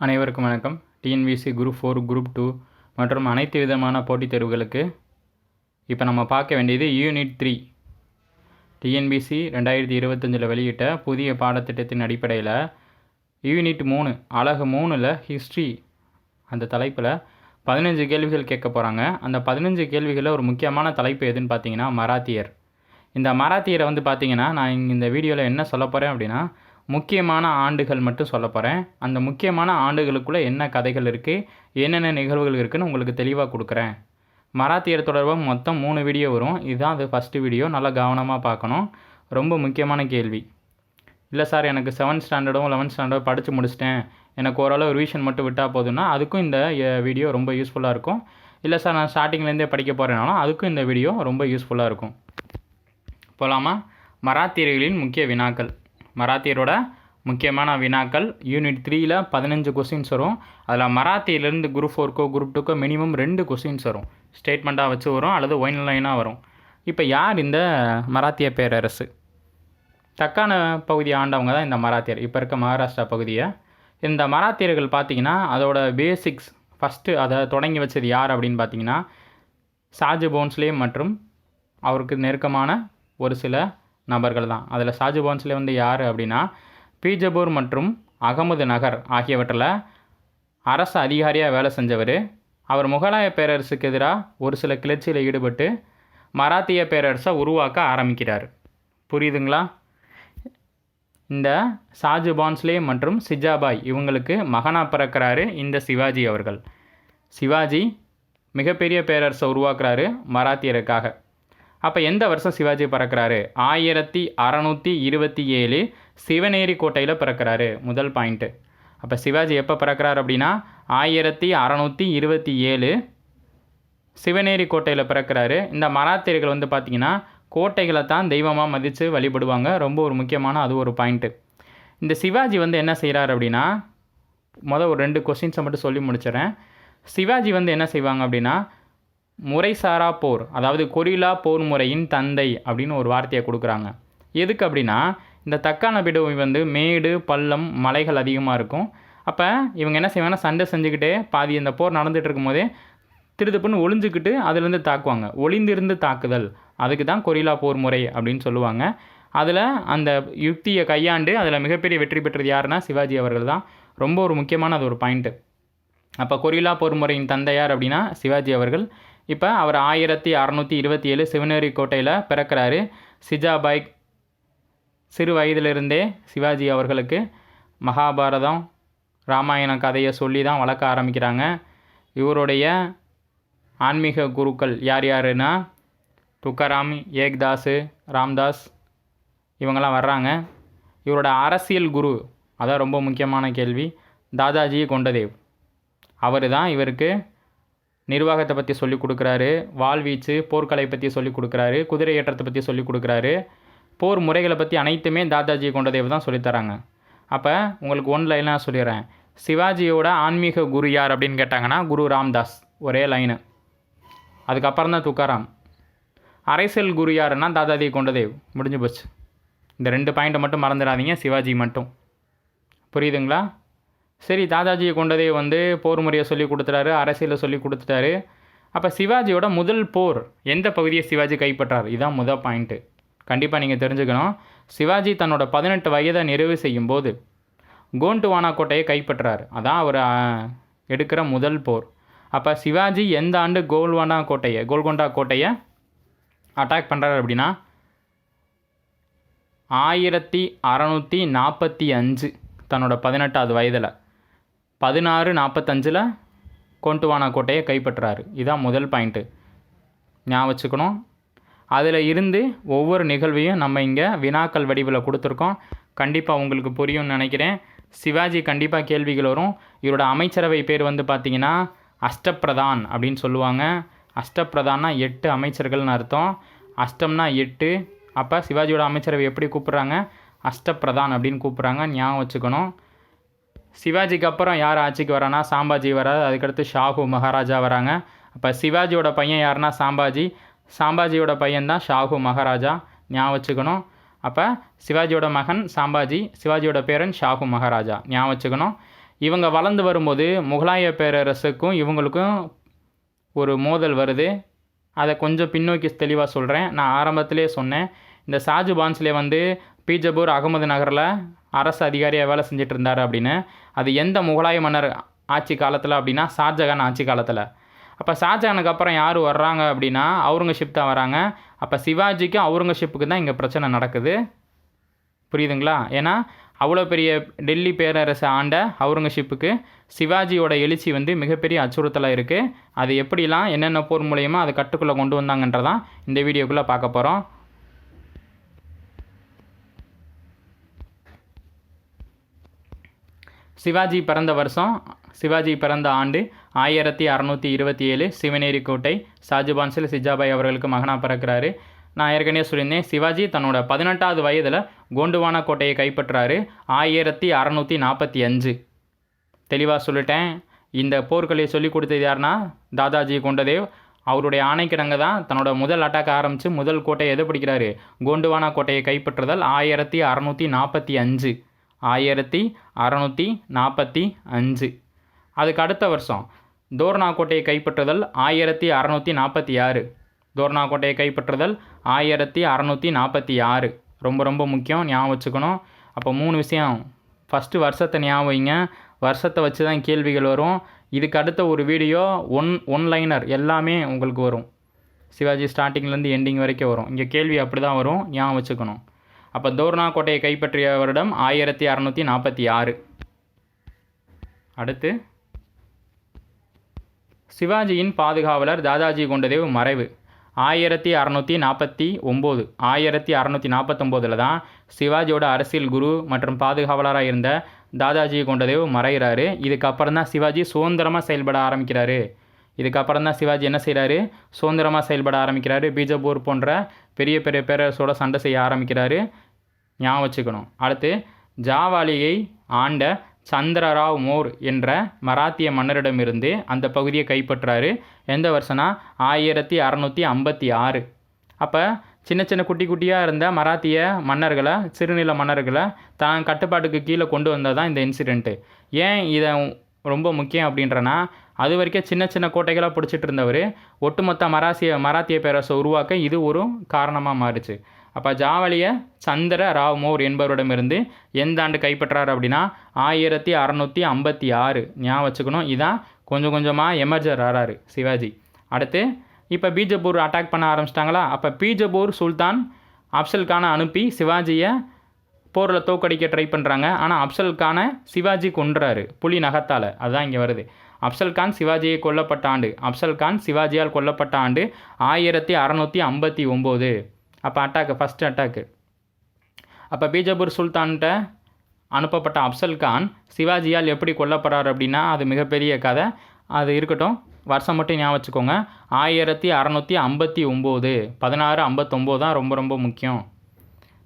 அனைவருக்கும் வணக்கம். TNPSC group four group two மற்றும் அனைத்து விதமான போட்டித் தேர்வுகளுக்கு இப்போ நம்ம பார்க்க வேண்டியது யூனிட் த்ரீ டிஎன்பிசி ரெண்டாயிரத்தி இருபத்தஞ்சில் வெளியிட்ட புதிய பாடத்திட்டத்தின் அடிப்படையில் யூனிட் மூணு அழகு மூணில் ஹிஸ்ட்ரி அந்த தலைப்பில் பதினஞ்சு கேள்விகள் கேட்க போகிறாங்க அந்த பதினஞ்சு கேள்விகளில் ஒரு முக்கியமான தலைப்பு எதுன்னு பார்த்தீங்கன்னா மராத்தியர். இந்த மராத்தியரை வந்து பார்த்தீங்கன்னா நான் இந்த வீடியோவில் என்ன சொல்ல போகிறேன் அப்படின்னா முக்கியமான ஆண்டுகள் மட்டும் சொல்ல போகிறேன் அந்த முக்கியமான ஆண்டுகளுக்குள்ளே என்ன கதைகள் இருக்குது என்னென்ன நிகழ்வுகள் இருக்குதுன்னு உங்களுக்கு தெளிவாக கொடுக்குறேன். மராத்தியர் தொடர்பாக மொத்தம் மூணு வீடியோ வரும். இதுதான் அது ஃபஸ்ட்டு வீடியோ நல்லா கவனமாக பார்க்கணும். ரொம்ப முக்கியமான கேள்வி. இல்லை சார் எனக்கு செவன்த் ஸ்டாண்டர்டும் லெவன்த் ஸ்டாண்டர்டும் படித்து முடிச்சிட்டேன். எனக்கு ஓரளவு ரிவிஷன் மட்டும் விட்டால் போதும்னா அதுக்கும் இந்த வீடியோ ரொம்ப யூஸ்ஃபுல்லாக இருக்கும். இல்லை சார் நான் ஸ்டார்டிங்லேருந்தே படிக்க போகிறேனாலும் அதுக்கும் இந்த வீடியோ ரொம்ப யூஸ்ஃபுல்லாக இருக்கும். போகலாமா மராத்தியர்களின் முக்கிய வினாக்கள். மராத்தியரோட முக்கியமான வினாக்கள். யூனிட் த்ரீயில் பதினஞ்சு கொஸ்டின்ஸ் வரும். அதில் மராத்தியிலேருந்து குரூப் ஃபோர்க்கோ குரூப் டூக்கோ மினிமம் ரெண்டு கொஸ்டின்ஸ் வரும். ஸ்டேட்மெண்ட்டாக வச்சு வரும் அல்லது ஒயின் லைனாக வரும். இப்போ யார் இந்த மராத்திய பேரரசு? தக்கான பகுதியை ஆண்டவங்க தான் இந்த மராத்தியர். இப்போ இருக்க மகாராஷ்டிரா பகுதியை. இந்த மராத்தியர்கள் பார்த்தீங்கன்னா அதோட பேசிக்ஸ் ஃபஸ்ட்டு அதை தொடங்கி வச்சது யார் அப்படின்னு பார்த்தீங்கன்னா ஷாஜு போன்ஸ்லே மற்றும் அவருக்கு நெருக்கமான ஒரு சில நபர்கள் தான். அதில் ஷாஜு போன்ஸ்லே வந்து யார் அப்படின்னா பீஜபூர் மற்றும் அகமது நகர் ஆகியவற்றில் அரசு அதிகாரியாக வேலை செஞ்சவர். அவர் முகலாய பேரரசுக்கு எதிராக ஒரு சில கிளர்ச்சியில் ஈடுபட்டு மராத்திய பேரரசை உருவாக்க ஆரம்பிக்கிறார். புரியுதுங்களா? இந்த ஷாஜு பான்ஸ்லே மற்றும் சிஜாபாய் இவங்களுக்கு மகனாக பிறக்கிறாரு இந்த சிவாஜி அவர்கள். சிவாஜி மிகப்பெரிய பேரரசை உருவாக்குறாரு மராத்தியருக்காக. அப்போ எந்த வருஷம் சிவாஜி பிறக்கிறாரு? ஆயிரத்தி அறநூற்றி இருபத்தி ஏழு சிவனேரி கோட்டையில் பிறக்கிறாரு முதல் பாயிண்ட்டு அப்போ சிவாஜி எப்போ பிறக்கிறார் அப்படின்னா ஆயிரத்தி அறநூற்றி இருபத்தி ஏழு சிவனேரி கோட்டையில் பிறக்கிறாரு. இந்த மராத்தியர்கள் வந்து பார்த்திங்கன்னா கோட்டைகளை தான் தெய்வமாக மதித்து வழிபடுவாங்க. ரொம்ப ஒரு முக்கியமான அது ஒரு பாயிண்ட்டு இந்த சிவாஜி வந்து என்ன செய்கிறார் அப்படின்னா மொதல் ஒரு ரெண்டு கொஸ்டின்ஸை மட்டும் சொல்லி முடிச்சிடறேன். சிவாஜி வந்து என்ன செய்வாங்க அப்படின்னா முறைசாரா போர் அதாவது கொரில்லா போர் முறையின் தந்தை அப்படின்னு ஒரு வார்த்தையை கொடுக்குறாங்க. எதுக்கு அப்படின்னா இந்த தக்கான பிடுவை வந்து மேடு பள்ளம் மலைகள் அதிகமாக இருக்கும். அப்போ இவங்க என்ன செய்வாங்கன்னா சண்டை செஞ்சுக்கிட்டே பாதி இந்த போர் நடந்துகிட்டு இருக்கும்போதே திருதுப்புன்னு ஒளிஞ்சுக்கிட்டு அதுலேருந்து தாக்குவாங்க. ஒளிந்திருந்து தாக்குதல். அதுக்கு தான் கொரில்லா போர் முறை அப்படின்னு சொல்லுவாங்க. அதில் அந்த யுக்தியை கையாண்டு அதில் மிகப்பெரிய வெற்றி பெற்றது யாருன்னா சிவாஜி அவர்கள் தான். ரொம்ப ஒரு முக்கியமான அது ஒரு பாயிண்ட்டு அப்போ கொரில்லா போர் முறையின் தந்தையார் அப்படின்னா சிவாஜி அவர்கள். இப்போ அவர் ஆயிரத்தி அறநூற்றி இருபத்தி ஏழு சிவனேரி கோட்டையில் பிறக்கிறாரு. சிஜாபாய் சிறு வயதிலிருந்தே சிவாஜி அவர்களுக்கு மகாபாரதம் ராமாயண கதையை சொல்லி தான் வளர்க்க ஆரம்பிக்கிறாங்க. இவருடைய ஆன்மீக குருக்கள் யார் யாருன்னா துக்காராம் ஏக்தாஸு ராம்தாஸ் இவங்கெல்லாம் வர்றாங்க. இவரோட அரசியல் குரு அதான் ரொம்ப முக்கியமான கேள்வி தாதாஜி கொண்டதேவ். அவர் தான் இவருக்கு நிர்வாகத்தை பற்றி சொல்லிக் கொடுக்குறாரு வாழ்வீச்சு போர்க்கலை பற்றி சொல்லி கொடுக்குறாரு குதிரை ஏற்றத்தை பற்றி சொல்லிக் கொடுக்குறாரு. போர் முறைகளை பற்றி அனைத்துமே தாதாஜி கொண்டதேவ் தான் சொல்லித்தராங்க அப்போ உங்களுக்கு ஒன் லைனாக சொல்லிடுறேன். சிவாஜியோட ஆன்மீக குரு யார் அப்படின்னு கேட்டாங்கன்னா குரு ராம்தாஸ். ஒரே லைனு அதுக்கப்புறம் தான் துக்காராம். அரசியல் குரு யாருன்னா தாதாஜி கொண்டதேவ் முடிஞ்சு போச்சு. இந்த ரெண்டு பாயிண்ட்டை மட்டும் மறந்துடாதீங்க சிவாஜி மட்டும். புரியுதுங்களா? சரி தாதாஜியை கொண்டதே வந்து போர் முறையை சொல்லி கொடுத்துட்டாரு அரசியலை சொல்லி கொடுத்துட்டாரு. அப்போ சிவாஜியோட முதல் போர் எந்த பகுதியை சிவாஜி கைப்பற்றார்? இதுதான் முதல் பாயிண்ட்டு கண்டிப்பாக நீங்கள் தெரிஞ்சுக்கணும். சிவாஜி தன்னோட பதினெட்டு வயதை நிறைவு செய்யும் போது கோண்டுவானா கோட்டையை கைப்பற்றார். அதான் அவர் எடுக்கிற முதல் போர். அப்போ சிவாஜி எந்த ஆண்டு கோல்வானா கோட்டையை கோல்கொண்டா கோட்டையை அட்டாக் பண்ணுறாரு அப்படின்னா? ஆயிரத்தி அறநூற்றி நாற்பத்தி அஞ்சு தன்னோட பதினெட்டாவது வயதில். பதினாறு நாற்பத்தஞ்சில் கோண்டுவானா கோட்டையை கைப்பற்றுறாரு இதான் முதல் பாயிண்ட்டு ஞாபகம் வச்சுக்கணும். அதில் இருந்து ஒவ்வொரு நிகழ்வையும் நம்ம இங்கே வினாக்கள் வடிவில் கொடுத்துருக்கோம். கண்டிப்பாக உங்களுக்கு புரியும்னு நினைக்கிறேன். சிவாஜி கண்டிப்பாக கேள்விகள் வரும். இவரோட அமைச்சரவை பேர் வந்து பார்த்திங்கன்னா அஷ்டப்பிரதான் அப்படின்னு சொல்லுவாங்க. அஷ்டப்பிரதான்னா எட்டு அமைச்சர்கள்னு அர்த்தம். அஷ்டம்னா எட்டு. அப்போ சிவாஜியோட அமைச்சரவை எப்படி கூப்பிட்றாங்க? அஷ்டப்பிரதான் அப்படின்னு கூப்பிட்றாங்க. ஞாபகம் வச்சுக்கணும். சிவாஜிக்கு அப்புறம் யார் ஆட்சிக்கு வரானா சாம்பாஜி வராது. அதுக்கடுத்து ஷாஹு மகாராஜா வராங்க. அப்போ சிவாஜியோட பையன் யாருன்னா சாம்பாஜி. சாம்பாஜியோட பையன் தான் ஷாஹு மகாராஜா. ஞாபகம் வச்சுக்கணும். அப்போ சிவாஜியோட மகன் சாம்பாஜி சிவாஜியோட பேரன் ஷாஹு மகாராஜா. ஞாபகம் வச்சுக்கணும். இவங்க வளர்ந்து வரும்போது முகலாய பேரரசுக்கும் இவங்களுக்கும் ஒரு மோதல் வருது. அதை கொஞ்சம் பின்னோக்கி தெளிவாக சொல்கிறேன் நான் ஆரம்பத்திலே சொன்னேன். இந்த ஷாஜு பான்ஸ்லே வந்து பீஜப்பூர் அகமது நகரில் அரசு அதிகாரியாக வேலை செஞ்சுட்டு இருந்தார் அப்படின்னு. அது எந்த முகலாய மன்னர் ஆட்சி காலத்தில் அப்படின்னா ஷாஜகான் ஆட்சி காலத்தில். அப்போ ஷாஜகானுக்கு அப்புறம் யார் வர்றாங்க அப்படின்னா அவுரங்கசீப் தான் வராங்க. அப்போ சிவாஜிக்கும் அவுரங்கசீப்புக்கு தான் இங்கே பிரச்சனை நடக்குது. புரியுதுங்களா? ஏன்னா அவ்வளோ பெரிய டெல்லி பேரரசை ஆண்ட அவுரங்கசீப்புக்கு சிவாஜியோட எழுச்சி வந்து மிகப்பெரிய அச்சுறுத்தலாக இருக்குது அது எப்படிலாம் என்னென்ன போர் மூலயமா அதை கட்டுக்குள்ளே கொண்டு வந்தாங்கன்றதான் இந்த வீடியோக்குள்ளே பார்க்க போகிறோம் சிவாஜி பிறந்த வருஷம் சிவாஜி பிறந்த ஆண்டு ஆயிரத்தி அறநூற்றி இருபத்தி ஏழு சிவநேரி கோட்டை ஷாஜுபான்சில் சிஜாபாய் அவர்களுக்கு மகனாக பிறக்கிறாரு. நான் ஏற்கனவே சொல்லியிருந்தேன் சிவாஜி தன்னோட பதினெட்டாவது வயதில் கோண்டுவானா கோட்டையை கைப்பற்றுறாரு ஆயிரத்தி அறநூற்றி நாற்பத்தி அஞ்சு. தெளிவாக சொல்லிட்டேன் இந்த போர்க்கலையை சொல்லிக் கொடுத்தது யாருன்னா தாதாஜி கொண்டதேவ். அவருடைய ஆணைக்கிடங்க தான் தன்னோட முதல் அட்டாக் ஆரம்பித்து முதல் கோட்டையை எதை பிடிக்கிறாரு கோண்டுவானா கோட்டையை கைப்பற்றுதல் ஆயிரத்தி அறநூற்றி நாற்பத்தி அஞ்சு. ஆயிரத்தி அறநூற்றி நாற்பத்தி அஞ்சு. அதுக்கு அடுத்த வருஷம் தோர்னா கோட்டையை கைப்பற்றுதல் ஆயிரத்தி அறநூற்றி நாற்பத்தி ஆறு. தோர்னா கோட்டையை கைப்பற்றுதல் ஆயிரத்தி அறநூற்றி நாற்பத்தி ஆறு. ரொம்ப ரொம்ப முக்கியம் ஞாபகம் வச்சுக்கணும். அப்போ மூணு விஷயம். ஃபஸ்ட்டு வருஷத்தை ஞாபகம் வைங்க. வருஷத்தை வச்சு தான் கேள்விகள் வரும். இதுக்கு அடுத்த ஒரு வீடியோ ஒன் ஒன்லைனர் எல்லாமே உங்களுக்கு வரும். சிவாஜி ஸ்டார்டிங்லேருந்து எண்டிங் வரைக்கும் வரும். இங்கே கேள்வி அப்படி தான் வரும். ஞாபகம் வச்சுக்கணும். அப்போ தோர்னா கோட்டையை கைப்பற்றிய வருடம் ஆயிரத்தி அறநூற்றி நாற்பத்தி ஆறு. அடுத்து சிவாஜியின் பாதுகாவலர் தாதாஜி கொண்டதேவ் மறைவு ஆயிரத்தி அறநூற்றி நாற்பத்தி ஒம்பது. ஆயிரத்தி அறநூற்றி நாற்பத்தொம்போதில் தான் சிவாஜியோட அரசியல் குரு மற்றும் பாதுகாவலராக இருந்த தாதாஜி கொண்டதேவ் மறைகிறாரு. இதுக்கப்புறம் தான் சிவாஜி சுதந்திரமாக செயல்பட ஆரம்பிக்கிறாரு. இதுக்கப்புறம் தான் சிவாஜி என்ன செய்கிறாரு சுதந்திரமாக செயல்பட ஆரம்பிக்கிறாரு. பீஜப்பூர் போன்ற பெரிய பெரிய பேரரசோட சண்டை செய்ய ஆரம்பிக்கிறாரு. ஞாபகம் வச்சுக்கணும். அடுத்து ஜாவாலியை ஆண்ட சந்திரராவ் மோர் என்ற மராத்திய மன்னரிடமிருந்து அந்த பகுதியை கைப்பற்றாரு. எந்த வருஷம்னா? ஆயிரத்தி அறநூற்றி ஐம்பத்தி ஆறு. அப்போ சின்ன சின்ன குட்டி குட்டியாக இருந்த மராத்திய மன்னர்களை சிறுநில மன்னர்களை தான் கட்டுப்பாட்டுக்கு கீழே கொண்டு வந்தது தான் இந்த இன்சிடெண்ட்டு ஏன் இதை ரொம்ப முக்கியம் அப்படின்றனா அது வரைக்கும் சின்ன சின்ன கோட்டைகளாக பிடிச்சிட்டு இருந்தவர். ஒட்டுமொத்த மராசிய மராத்திய பேரரசை உருவாக்க இது ஒரு காரணமாக மாறுச்சு. அப்போ ஜாவலியை சந்திர ராவ் மோர் என்பவரிடமிருந்து எந்த ஆண்டு கைப்பற்றார் அப்படின்னா ஆயிரத்தி அறநூற்றி ஐம்பத்தி ஆறு. ஞாபகம் வச்சுக்கணும். இதான் கொஞ்சம் கொஞ்சமாக எமர்ஜர் ஆறாரு சிவாஜி. அடுத்து இப்போ பீஜப்பூர் அட்டாக் பண்ண ஆரம்பிச்சிட்டாங்களா? அப்போ பீஜப்பூர் சுல்தான் அப்சல் கானை அனுப்பி சிவாஜியை போரில் தோக்கடிக்க ட்ரை பண்ணுறாங்க ஆனால் அப்சல் கானை சிவாஜி கொன்றாரு புலி நகத்தால். அதுதான் இங்கே வருது. அப்சல்கான் சிவாஜியை கொல்லப்பட்ட ஆண்டு. அப்சல் கான் சிவாஜியால் கொல்லப்பட்ட ஆண்டு ஆயிரத்தி அறநூற்றி ஐம்பத்தி ஒம்பது. அப்போ அட்டாக்கு ஃபஸ்ட்டு அட்டாக்கு அப்போ பீஜப்பூர் சுல்தான்கிட்ட அனுப்பப்பட்ட அப்சல் கான் சிவாஜியால் எப்படி கொல்லப்படுறார் அப்படின்னா அது மிகப்பெரிய கதை. அது இருக்கட்டும் வருஷம் மட்டும் ஞாபகம் வச்சுக்கோங்க. ஆயிரத்தி அறநூற்றி ஐம்பத்தி ஒம்பது. பதினாறு ஐம்பத்தொம்போது தான் ரொம்ப ரொம்ப முக்கியம்.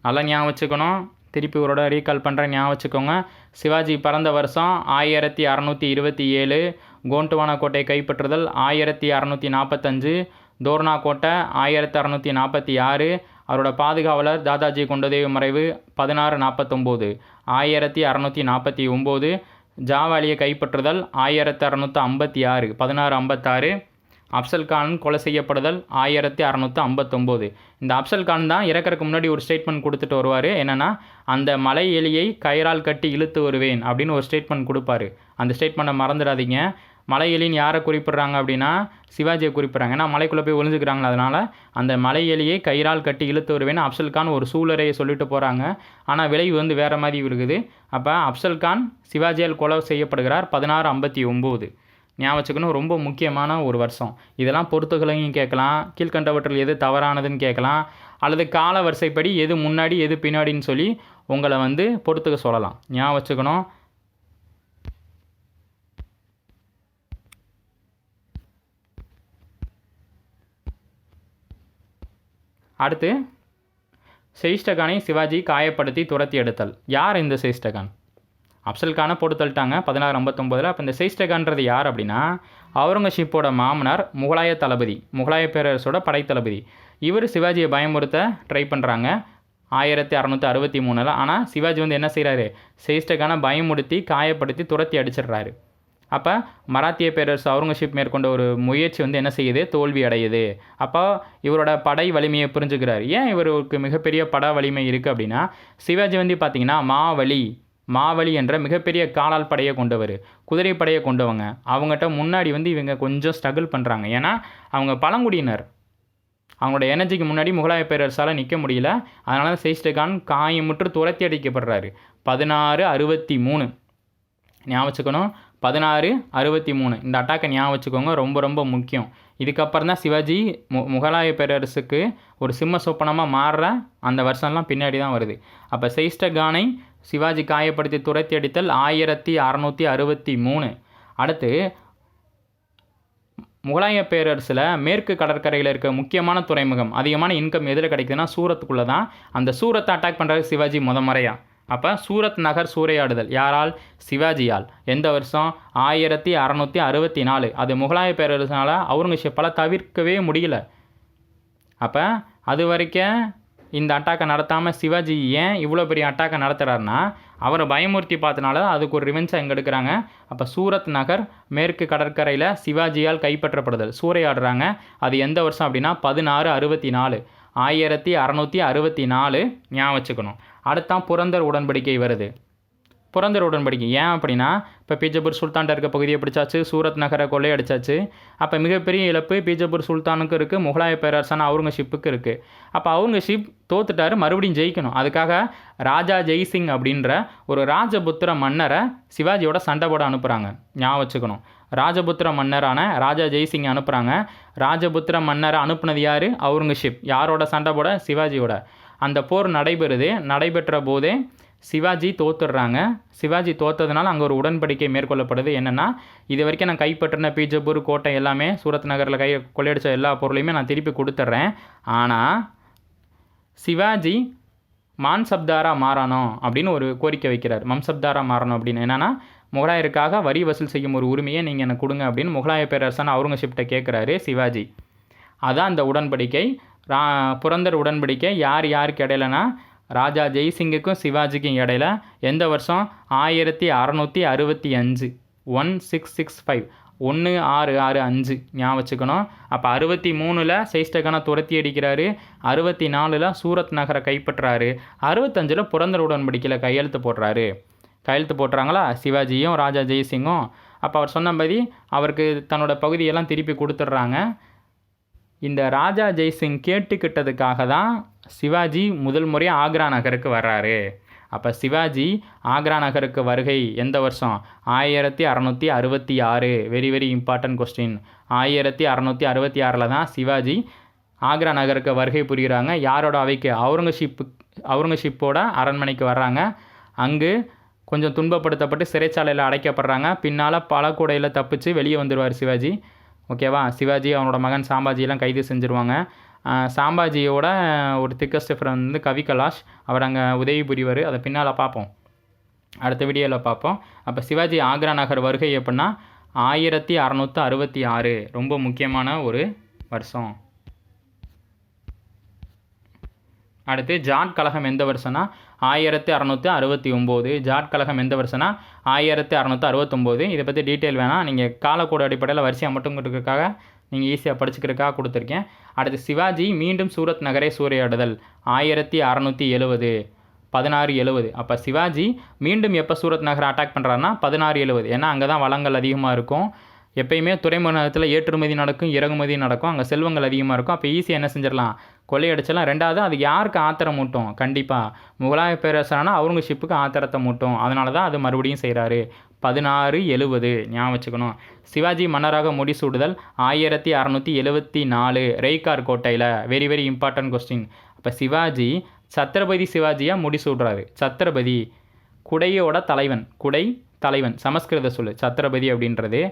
நல்லா ஞாபகம் வச்சுக்கணும். திருப்பி ஒருட ரீகால் பண்ணுறேன் ஞாபகம் வச்சுக்கோங்க. சிவாஜி பிறந்த வருஷம் ஆயிரத்தி அறநூற்றி இருபத்தி ஏழு. கோண்டுவானா கோட்டையை கைப்பற்றுதல் ஆயிரத்தி அறநூற்றி நாற்பத்தஞ்சு. தோர்னா கோட்டை ஆயிரத்தி அறநூற்றி நாற்பத்தி ஆறு. அவரோட பாதுகாவலர் தாதாஜி குண்டதேவி மறைவு பதினாறு நாற்பத்தொம்போது. ஆயிரத்தி அறநூற்றி நாற்பத்தி ஒம்பது. ஜாவாலியை கைப்பற்றுதல் ஆயிரத்தி அறநூற்றி ஐம்பத்தி ஆறு பதினாறு ஐம்பத்தாறு. அப்சல் கான் கொலை செய்யப்படுதல் ஆயிரத்தி அறநூற்றி ஐம்பத்தொம்போது. இந்த அப்சல் கான் தான் இறக்கறதுக்கு முன்னாடி ஒரு ஸ்டேட்மெண்ட் கொடுத்துட்டு வருவார். என்னென்னா அந்த மலை எலியை கயிறால் கட்டி இழுத்து வருவேன் அப்படின்னு ஒரு ஸ்டேட்மெண்ட் கொடுப்பாரு. அந்த ஸ்டேட்மெண்ட்டை மறந்துடாதீங்க. மலை எலின்னு யாரை குறிப்பிட்றாங்க அப்படின்னா சிவாஜியை குறிப்பிட்றாங்க. ஏன்னா மலைக்குள்ளே போய் ஒளிஞ்சுக்கிறாங்களா அதனால் அந்த மலை எலியை கயிறால் கட்டி இழுத்து வருவேன் அப்சல் கான் ஒரு சூழலையை சொல்லிட்டு போகிறாங்க ஆனால் விளைவு வந்து வேறு மாதிரி இருக்குது அப்போ அப்சல் கான் சிவாஜியால் கொலை செய்யப்படுகிறார் பதினாறு ஐம்பத்தி ஒம்பது. ஞாபகம் வச்சுக்கணும் ரொம்ப முக்கியமான ஒரு வருஷம். இதெல்லாம் பொறுத்துகளையும் கேட்கலாம். கீழ்கண்டவற்றில் எது தவறானதுன்னு கேட்கலாம். அல்லது கால வரிசைப்படி எது முன்னாடி எது பின்னாடின்னு சொல்லி உங்களை வந்து பொறுத்துக்க சொல்லலாம். ஞாபகம் வச்சுக்கணும். அடுத்து செயிஸ்டகானை சிவாஜி காயப்படுத்தி துரத்தி எடுத்தல். யார் இந்த செயிஸ்டகான் அப்சல்கானை போட்டு தள்ளிட்டாங்க. பதினாறு ஐம்பத்தொம்போதில். அப்போ இந்த செயிஸ்டகான்றது யார் அப்படின்னா அவுரங்கசீப்போட மாமனார் முகலாய தளபதி முகலாய பேரரசோட படைத்தளபதி இவர் சிவாஜியை பயமுறுத்த ட்ரை பண்ணுறாங்க ஆயிரத்தி அறநூற்றி அறுபத்தி மூணில். ஆனால் சிவாஜி வந்து என்ன செய்கிறாரு செயிஸ்டகானை பயமுடுத்தி காயப்படுத்தி துரத்தி அடிச்சிடுறாரு. அப்போ மராத்திய பேரரசு அவுரங்கசீப் மேற்கொண்ட ஒரு முயற்சி வந்து என்ன செய்யுது? தோல்வி அடையுது. அப்போ இவரோட படை வலிமையை புரிஞ்சுக்கிறார். ஏன் இவருக்கு மிகப்பெரிய பட வலிமை இருக்குது அப்படின்னா சிவாஜி வந்து பார்த்தீங்கன்னா மாவலி மாவலி என்ற மிகப்பெரிய காலால் படையை கொண்டவர் குதிரை படையை கொண்டவங்க. அவங்ககிட்ட முன்னாடி வந்து இவங்க கொஞ்சம் ஸ்ட்ரகிள் பண்ணுறாங்க ஏன்னா அவங்க பழங்குடியினர். அவங்களோட எனர்ஜிக்கு முன்னாடி முகலாய பேரரசால் நிற்க முடியல. அதனால தான் செயிஸ்டகான் காயமுற்று துரத்தி அடிக்கப்படுறாரு. பதினாறு அறுபத்தி மூணு. ஞாபகம் பதினாறு அறுபத்தி மூணு இந்த அட்டாக்கை ஞாபகம் வச்சுக்கோங்க ரொம்ப ரொம்ப முக்கியம். இதுக்கப்புறம் தான் சிவாஜி மு முகலாய பேரரசுக்கு ஒரு சிம்ம சொப்பனமாக மாறுற அந்த வருஷம்லாம் பின்னாடி தான் வருது. அப்போ செயிஸ்டகானை சிவாஜி காயப்படுத்தி துரத்தி அடித்தல் ஆயிரத்தி அறநூற்றி அறுபத்தி மூணு அடுத்து முகலாய பேரரசில் மேற்கு கடற்கரையில் இருக்க முக்கியமான துறைமுகம் அதிகமான இன்கம் எதில் கிடைக்குதுன்னா சூரத்துக்குள்ளே தான் அந்த சூரத்தை அட்டாக் பண்ணுறாரு சிவாஜி முத முறையாக அப்போ சூரத் நகர் சூறையாடுதல். யாரால்? சிவாஜியால். எந்த வருஷம்? ஆயிரத்தி அறநூற்றி அறுபத்தி நாலு அது முகலாய பேரரசனால் அவுரங்கசீப்பால் தவிர்க்கவே முடியல. அப்போ அது வரைக்கும் இந்த அட்டாக்கை நடத்தாமல் சிவாஜி ஏன் இவ்வளோ பெரிய அட்டாக்கை நடத்துகிறாருன்னா அவரை பயமுறுத்தி பார்த்தனால அதுக்கு ஒரு ரிவென்ஸை எங்கே எடுக்கிறாங்க. அப்போ சூரத் நகர் மேற்கு கடற்கரையில் சிவாஜியால் கைப்பற்றப்படுதல். சூறையாடுறாங்க. அது எந்த வருஷம் அப்படின்னா? பதினாறு அறுபத்தி நாலு ஆயிரத்தி அறநூற்றி அறுபத்தி நாலு ஞாபகம் வச்சுக்கணும். அடுத்தான் புரந்தர் உடன்படிக்கை வருது. புரந்தர் உடன்படிக்கை. ஏன் அப்படின்னா இப்போ பீஜப்பூர் சுல்தான்கிட்ட இருக்க பகுதியை பிடிச்சாச்சு சூரத் நகரை கொள்ளையடிச்சாச்சு. அப்போ மிகப்பெரிய இழப்பு பீஜப்பூர் சுல்தானுக்கு இருக்குது முகலாய பேரரசான அவுரங்கசீப்புக்கு இருக்குது அப்போ அவுரங்கசீப் தோத்துட்டாரு மறுபடியும் ஜெயிக்கணும். அதுக்காக ராஜா ஜெய்சிங் அப்படின்ற ஒரு ராஜபுத்திர மன்னரை சிவாஜியோட சண்டை போட அனுப்புகிறாங்க ஞாபகம் வச்சுக்கணும். ராஜபுத்திர மன்னரான ராஜா ஜெய்சிங் அனுப்புகிறாங்க ராஜபுத்திர மன்னரை அனுப்புனது யார்? அவுரங்கசீப். யாரோட? சண்டை போட சிவாஜியோட. அந்த போர் நடைபெறுது. நடைபெற்ற போதே சிவாஜி தோத்துடுறாங்க. சிவாஜி தோத்ததுனால அங்கே ஒரு உடன்படிக்கை மேற்கொள்ளப்படுது. என்னென்னா இது வரைக்கும் நான் கைப்பற்றின பீஜப்பூர் கோட்டை எல்லாமே சூரத் நகரில் கை கொள்ளையடித்த எல்லா பொருளையுமே நான் திருப்பி கொடுத்துட்றேன். ஆனால் சிவாஜி மான்சப்தாரா மாறணும் அப்படின்னு ஒரு கோரிக்கை வைக்கிறார். மம்சப்தாரா மாறணும் அப்படின்னு. என்னென்னா முகலாயருக்காக வரி வசூல் செய்யும் ஒரு உரிமையை நீங்கள் எனக்கு கொடுங்க அப்படின்னு முகலாய பேரரசன் அவுரங்கசீப்கிட்ட கேட்குறாரு சிவாஜி. அதான் அந்த உடன்படிக்கை. ரா புரந்தர் உடன்படிக்கை யார் யாருக்கு இடையிலனா ராஜா ஜெய்சிங்குக்கும் சிவாஜிக்கும் இடையில எந்த வருஷம்? ஆயிரத்தி அறநூற்றி அறுபத்தி அஞ்சு. One six six five. ஒன்று ஆறு ஆறு அஞ்சு. ஞாபகம் வச்சுக்கணும். அப்போ அறுபத்தி மூணில் சைஸ்டகானை துரத்தி அடிக்கிறாரு. அறுபத்தி நாலில் சூரத் நகரை கைப்பற்றாரு. அறுபத்தஞ்சில் புரந்தர் உடன்படிக்கையில் கையெழுத்து போடுறாரு. கையெழுத்து போட்டுறாங்களா? சிவாஜியும் ராஜா ஜெய்சிங்கும் அப்போ அவர் சொன்னபடி அவருக்கு தன்னோட பகுதியெல்லாம் திருப்பி கொடுத்துட்றாங்க. இந்த ராஜா ஜெய்சிங் கேட்டுக்கிட்டதுக்காக தான் சிவாஜி முதல் முறையாக ஆக்ரா நகருக்கு வர்றாரு. அப்போ சிவாஜி ஆக்ரா நகருக்கு வருகை எந்த வருஷம்? ஆயிரத்தி அறநூற்றி அறுபத்தி ஆறு. வெரி வெரி இம்பார்ட்டன்ட் கொஸ்டின் ஆயிரத்தி அறநூற்றி அறுபத்தி ஆறில் தான் சிவாஜி ஆக்ரா நகருக்கு வருகை புரிகிறாங்க யாரோட அவைக்கு? அவுரங்கசீப்பு அவுரங்கசீப்போட அரண்மனைக்கு வர்றாங்க. அங்கு கொஞ்சம் துன்பப்படுத்தப்பட்டு சிறைச்சாலையில் அடைக்கப்படுறாங்க. பின்னால் பழக்கூடையில் தப்பிச்சு வெளியே வந்துடுவார் சிவாஜி. ஓகேவா? சிவாஜி அவனோட மகன் சாம்பாஜியெல்லாம் கைது செஞ்சுருவாங்க. சாம்பாஜியோட ஒரு திக்கஸ்ட் ஃப்ரெண்ட் வந்து கவி கலாஷ். அவர் அங்கே உதவி புரிவார். அதை பின்னால் பார்ப்போம் அடுத்த வீடியோவில் பார்ப்போம் அப்போ சிவாஜி ஆக்ரா நகர் வருகை எப்படின்னா ஆயிரத்தி அறநூற்றி அறுபத்தி ஆறு. ரொம்ப முக்கியமான ஒரு வருஷம். அடுத்து ஜாட் கழகம் எந்த வருஷம்னா ஆயிரத்தி அறநூற்றி அறுபத்தி ஒம்பது. ஜாட் கழகம் எந்த வருஷம்னா? ஆயிரத்தி அறநூற்றி அறுபத்தொம்போது. இதை பற்றி டீட்டெயில் வேணால் நீங்கள் காலக்கூட அடிப்படையில் வரிசையாக மட்டும் கொடுக்கறதுக்காக நீங்கள் ஈஸியாக படிச்சுக்கிறதுக்காக கொடுத்துருக்கேன் அடுத்து சிவாஜி மீண்டும் சூரத் நகரை சூறையாடுதல். ஆயிரத்தி அறநூற்றி எழுவது பதினாறு எழுவது அப்போ சிவாஜி மீண்டும் எப்போ சூரத் நகரை அட்டாக் பண்ணுறாருன்னா பதினாறு எழுவது ஏன்னா அங்கே தான் வளங்கள் அதிகமாக இருக்கும். எப்பயுமே துறைமுகத்தில் ஏற்றுமதி நடக்கும் இறக்குமதி நடக்கும் அங்கே செல்வங்கள் அதிகமாக இருக்கும். அப்போ ஈஸியாக என்ன செஞ்சிடலாம்? கொள்ளையடிச்சலாம் ரெண்டாவது அது யாருக்கு ஆத்திரம் மூட்டும் கண்டிப்பாக முகலாய பேரரசரான அவுரங்கசீப்புக்கு ஆத்திரத்தை மூட்டும் அதனால தான் அது மறுபடியும் செய்கிறாரு பதினாறு எழுவது. ஞாபகம் வச்சுக்கணும். சிவாஜி மன்னராக முடிசூடுதல் ஆயிரத்தி அறநூற்றி எழுவத்தி நாலு. ரெய்கார் கோட்டையில். வெரி வெரி இம்பார்ட்டன்ட் கொஸ்டின் அப்போ சிவாஜி சத்ரபதி சிவாஜியாக முடிசூடுறாரு. சத்ரபதி குடையோட தலைவன். குடை தலைவன். சமஸ்கிருத சொல்லு. சத்ரபதி அப்படின்றது.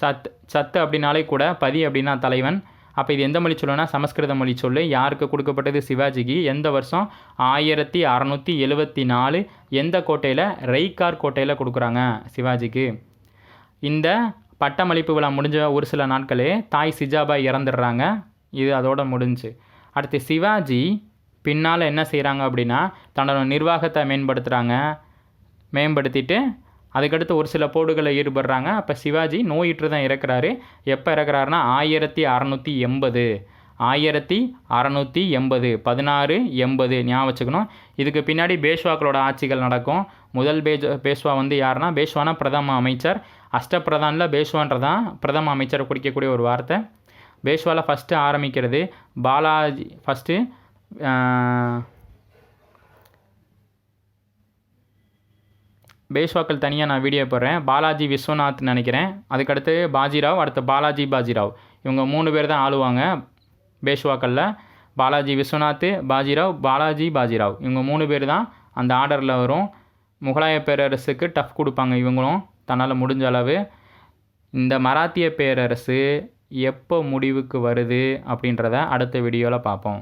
சத் சத்து அப்படின்னாலே கூட பதி அப்படின்னா தலைவன். அப்போ இது எந்த மொழி சொல்லுன்னா சமஸ்கிருத மொழி சொல்லு. யாருக்கு கொடுக்கப்பட்டது? சிவாஜிக்கு. எந்த வருஷம்? ஆயிரத்தி அறநூற்றி எழுவத்தி நாலு எந்த கோட்டையில்? ரெய்கார் கோட்டையில் கொடுக்குறாங்க சிவாஜிக்கு. இந்த பட்டமளிப்பு விழா முடிஞ்ச ஒரு சில நாட்களே தாய் சிஜாபாய் இறந்துடுறாங்க. இது அதோட முடிஞ்சு. அடுத்து சிவாஜி பின்னால் என்ன செய்கிறாங்க அப்படின்னா தன்னோட நிர்வாகத்தை மேம்படுத்துகிறாங்க மேம்படுத்திட்டு அதுக்கடுத்து ஒரு சில போடுகளில் ஈடுபடுறாங்க. அப்போ சிவாஜி நோயிற்று தான் இறக்குறாரு. எப்போ இறக்குறாருன்னா ஆயிரத்தி அறநூற்றி எண்பது. ஆயிரத்தி அறநூற்றி எண்பது. பதினாறு எண்பது. ஞாபகம் வச்சுக்கணும். இதுக்கு பின்னாடி பேஷ்வாக்களோட ஆட்சிகள் நடக்கும். முதல் பேஜ் பேஷ்வா வந்து யாருன்னா பேஷ்வானா பிரதம அமைச்சர். அஷ்டபிரதானில் பேஷ்வான்றதான் பிரதம அமைச்சரை குறிக்கக்கூடிய ஒரு வார்த்தை. பேஷ்வாவில் ஃபஸ்ட்டு ஆரம்பிக்கிறது பாலாஜி ஃபஸ்ட்டு பேஷ்வாக்கள் தனியாக நான் வீடியோ போடுறேன். பாலாஜி விஸ்வநாத் நினைக்கிறேன். அதுக்கடுத்து பாஜிராவ் அடுத்து பாலாஜி பாஜிராவ். இவங்க மூணு பேர் தான் ஆளுவாங்க பேஷ்வாக்களில் பாலாஜி விஸ்வநாத் பாஜிராவ் பாலாஜி பாஜிராவ். இவங்க மூணு பேர் தான் அந்த ஆர்டரில் வரும். முகலாய பேரரசுக்கு டஃப் கொடுப்பாங்க இவங்களும். தன்னால் முடிஞ்ச அளவு. இந்த மராத்திய பேரரசு எப்போ முடிவுக்கு வருது அப்படின்றத அடுத்த வீடியோவில் பார்ப்போம்.